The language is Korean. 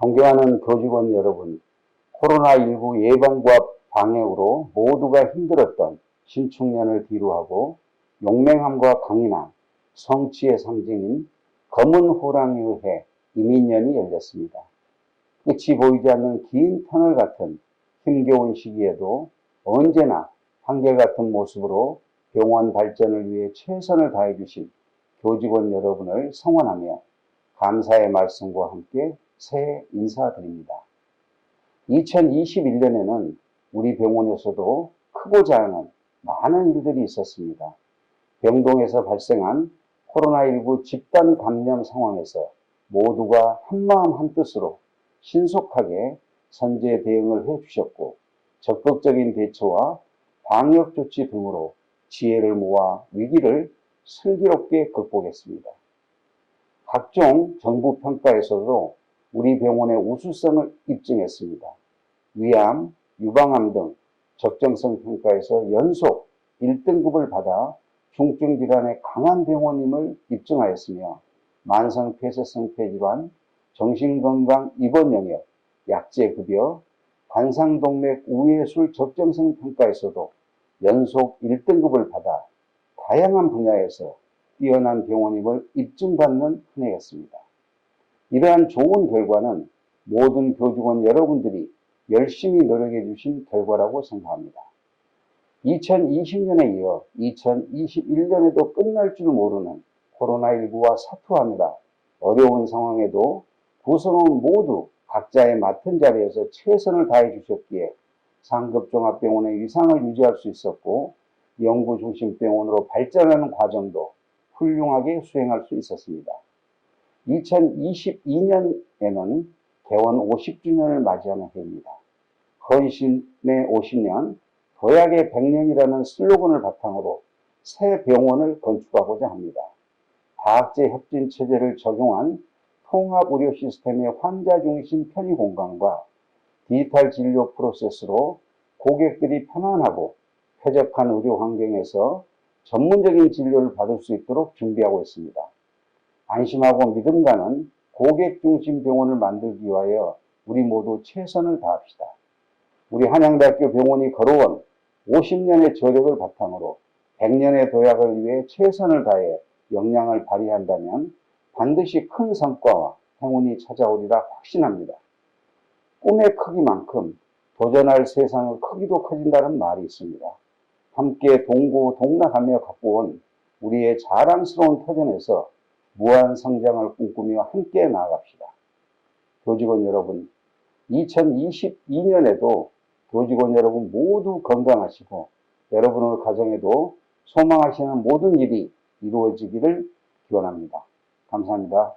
존경하는 교직원 여러분, 코로나19 예방과 방역으로 모두가 힘들었던 신축년을 뒤로하고 용맹함과 강인함, 성취의 상징인 검은 호랑이의 해 이민년이 열렸습니다. 끝이 보이지 않는 긴 터널 같은 힘겨운 시기에도 언제나 한결같은 모습으로 병원 발전을 위해 최선을 다해 주신 교직원 여러분을 성원하며 감사의 말씀과 함께 새해 인사드립니다. 2021년에는 우리 병원에서도 크고 작은 많은 일들이 있었습니다. 병동에서 발생한 코로나19 집단 감염 상황에서 모두가 한마음 한뜻으로 신속하게 선제 대응을 해 주셨고 적극적인 대처와 방역 조치 등으로 지혜를 모아 위기를 슬기롭게 극복했습니다. 각종 정부 평가에서도 우리 병원의 우수성을 입증했습니다. 위암, 유방암 등 적정성 평가에서 연속 1등급을 받아 중증 질환의 강한 병원임을 입증하였으며 만성 폐쇄성 폐질환, 정신건강 입원 영역, 약제 급여, 관상동맥 우회술 적정성 평가에서도 연속 1등급을 받아 다양한 분야에서 뛰어난 병원임을 입증받는 한 해였습니다. 이러한 좋은 결과는 모든 교직원 여러분들이 열심히 노력해 주신 결과라고 생각합니다. 2020년에 이어 2021년에도 끝날 줄 모르는 코로나19와 사투하느라 어려운 상황에도 구성원 모두 각자의 맡은 자리에서 최선을 다해 주셨기에 상급종합병원의 위상을 유지할 수 있었고 연구중심병원으로 발전하는 과정도 훌륭하게 수행할 수 있었습니다. 2022년에는 개원 50주년을 맞이하는 해입니다. 헌신의 50년, 도약의 100년이라는 슬로건을 바탕으로 새 병원을 건축하고자 합니다. 다학제 협진 체제를 적용한 통합 의료 시스템의 환자 중심 편의 공간과 디지털 진료 프로세스로 고객들이 편안하고 쾌적한 의료 환경에서 전문적인 진료를 받을 수 있도록 준비하고 있습니다. 안심하고 믿음 가는 고객 중심 병원을 만들기 위하여 우리 모두 최선을 다합시다. 우리 한양대학교 병원이 걸어온 50년의 저력을 바탕으로 100년의 도약을 위해 최선을 다해 역량을 발휘한다면 반드시 큰 성과와 행운이 찾아오리라 확신합니다. 꿈의 크기만큼 도전할 세상의 크기도 커진다는 말이 있습니다. 함께 동고 동락하며 갖고 온 우리의 자랑스러운 터전에서 무한 성장을 꿈꾸며 함께 나아갑시다. 교직원 여러분, 2022년에도 교직원 여러분 모두 건강하시고 여러분의 가정에도 소망하시는 모든 일이 이루어지기를 기원합니다. 감사합니다.